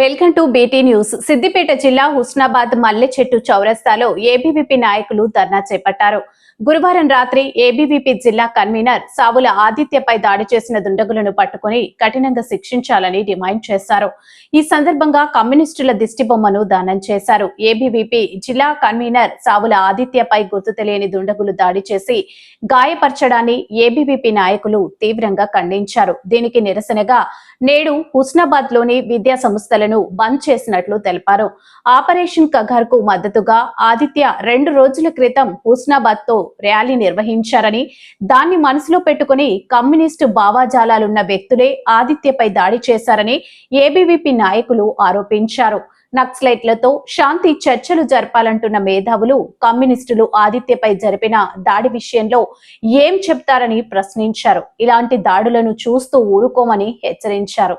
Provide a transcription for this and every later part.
Welcome to BT news. Siddipet జిల్లా హుస్నాబాద్ మల్లె చెట్టు చౌరస్తాలో ఏబీవీపీ నాయకులు ధర్నా చేపట్టారు. గురువారం రాత్రి ఏబీవీపీ జిల్లా కన్వీనర్ సావుల ఆదిత్యపై దాడి చేసిన దుండగులను పట్టుకుని కఠినంగా శిక్షించాలని డిమాండ్ చేశారు. ఈ సందర్భంగా కమ్యూనిస్టుల దిష్టిబొమ్మను దానం చేశారు. ఏబీవీపీ జిల్లా కన్వీనర్ సావుల ఆదిత్యపై గుర్తు తెలియని దుండగులు దాడి చేసి గాయపరచడాన్ని ఏబీవీపీ నాయకులు తీవ్రంగా ఖండించారు. దీనికి నిరసనగా నేడు హుస్నాబాద్లోని విద్యా సంస్థలను బంద్ చేసినట్లు తెలిపారు. ఆపరేషన్ కఘర్కు మద్దతుగా ఆదిత్య రెండు రోజుల క్రితం హుస్నాబాద్తో ర్యాలీ నిర్వహించారని దాన్ని మనసులో పెట్టుకుని కమ్యూనిస్టు భావాజాలాలున్న వ్యక్తులే ఆదిత్యపై దాడి చేశారని ఏబీవీపీ నాయకులు ఆరోపించారు. నక్సలైట్లతో శాంతి చర్చలు జరపాలంటున్న మేధావులు కమ్యూనిస్టులు ఆదిత్యపై జరిపిన దాడి విషయంలో ఏం చెప్తారని ప్రశ్నించారు. ఇలాంటి దాడులను చూస్తూ ఊరుకోమని హెచ్చరించారు.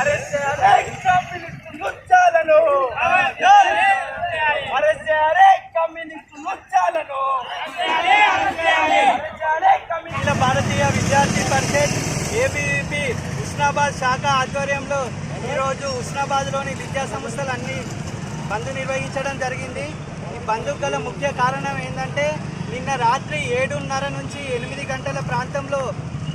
అరెస్ట్ చేయాలి కమ్యూనిస్టు నృత్యాలను అరెస్ట్ చేయాలి కమ్యూనిస్టు నృత్యాలను అఖిల భారతీయ విద్యార్థి పరిషత్ ఏబీవీపీ హుస్నాబాద్ శాఖ ఆధ్వర్యంలో ఈరోజు హుస్నాబాద్లోని విద్యా సంస్థలు అన్ని బంద్ నిర్వహించడం జరిగింది. ఈ బంద్కు గల ముఖ్య కారణం ఏంటంటే నిన్న రాత్రి ఏడున్నర నుంచి ఎనిమిది గంటల ప్రాంతంలో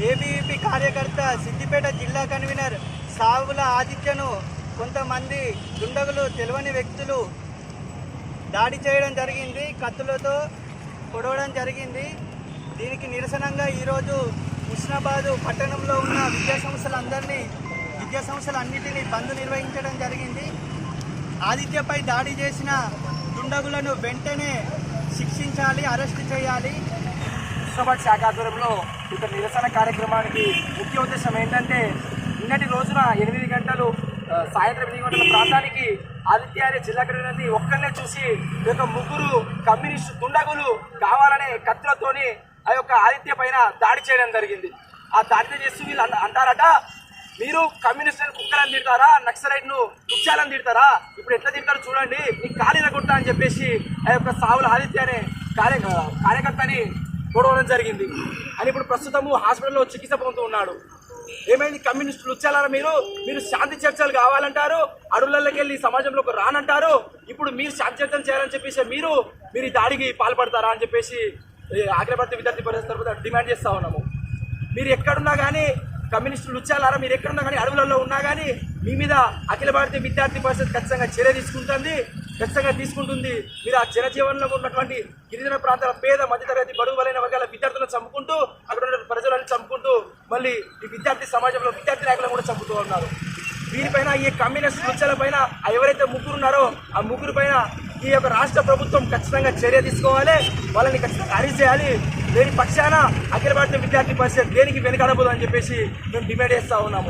ఏబీవీపీ కార్యకర్త సిద్దిపేట జిల్లా కన్వీనర్ సావుల ఆదిత్యను కొంతమంది దుండగులు తెలియని వ్యక్తులు దాడి చేయడం జరిగింది. కత్తులతో పొడవడం జరిగింది. దీనికి నిరసనంగా ఈరోజు హుస్నాబాదు పట్టణంలో ఉన్న విద్యా సంస్థలందరినీ విద్యా సంస్థలన్నిటినీ బంద్ నిర్వహించడం జరిగింది. ఆదిత్యపై దాడి చేసిన దుండగులను వెంటనే శిక్షించాలి అరెస్ట్ చేయాలి. హుస్నాబాద్ శాఖ ఆధ్వర్యంలో ఇక్కడ నిరసన కార్యక్రమానికి ముఖ్య ఉద్దేశం ఏంటంటే నిన్నటి రోజున ఎనిమిది గంటలు సాయంత్రం ఎనిమిది గంటల ప్రాంతానికి ఆదిత్య అనే జిల్లా కన్వీనర్ని ఒక్కనే చూసి యొక్క ముగ్గురు కమ్యూనిస్ట్ దుండగులు కావాలనే కత్తులతోని ఆ యొక్క ఆదిత్య పైన దాడి చేయడం జరిగింది. ఆ దాడి చేస్తూ వీళ్ళు అంటారట మీరు కమ్యూనిస్టులను కుక్కలను తిడతారా? నక్సలైట్ను ను తిడతారా? ఇప్పుడు ఎట్లా తింటారు చూడండి నీ కాలిన కొట్టా అని చెప్పేసి ఆ యొక్క సావుల ఆదిత్య అనే కార్య కార్యకర్తని గొడవడం జరిగింది. అని ఇప్పుడు ప్రస్తుతము హాస్పిటల్లో చికిత్స పొందుతూ ఉన్నాడు. ఏమైంది? కమ్యూనిస్టులు వచ్చారా మీరు? మీరు శాంతి చర్చలు కావాలంటారు? అడవులలోకి వెళ్ళి సమాజంలోకి రానంటారు? ఇప్పుడు మీరు శాంతి చర్చలు చేయాలని చెప్పేసి మీరు మీరు దాడికి పాల్పడతారా అని చెప్పేసి ఈ విద్యార్థి పరిషత్ తరఫున డిమాండ్ చేస్తూ ఉన్నాము. మీరు ఎక్కడున్నా కానీ కమ్యూనిస్టులు వచ్చారా మీరు ఎక్కడున్నా కానీ అడవులలో ఉన్నా కానీ మీ మీద అఖిల భారతీయ విద్యార్థి పరిషత్ ఖచ్చితంగా చర్య తీసుకుంటుంది. ఖచ్చితంగా తీసుకుంటుంది. మీరు ఆ జనజీవనంలో ఉన్నటువంటి గిరిజన ప్రాంతాల పేద మధ్యతరగతి బడుగు బలైన వర్గాల విద్యార్థులను చంపుకుంటూ అక్కడ ఉన్న ప్రజలను చంపుకుంటూ మళ్ళీ ఈ విద్యార్థి సమాజంలో విద్యార్థి నాయకులను కూడా చంపుతూ ఉన్నారు. దీనిపైన ఈ కమ్యూనిస్ట్ నృత్యాల పైన ఎవరైతే ముగ్గురు ఉన్నారో ఆ ముగ్గురు పైన ఈ యొక్క రాష్ట్ర ప్రభుత్వం ఖచ్చితంగా చర్య తీసుకోవాలి. వాళ్ళని ఖచ్చితంగా అరెస్ట్ చేయాలి. దేని పక్షాన అఖిల భారతీయ విద్యార్థి పరిషత్ దేనికి వెనుకడబోదు అని చెప్పేసి మేము డిమాండ్ చేస్తూ ఉన్నాము.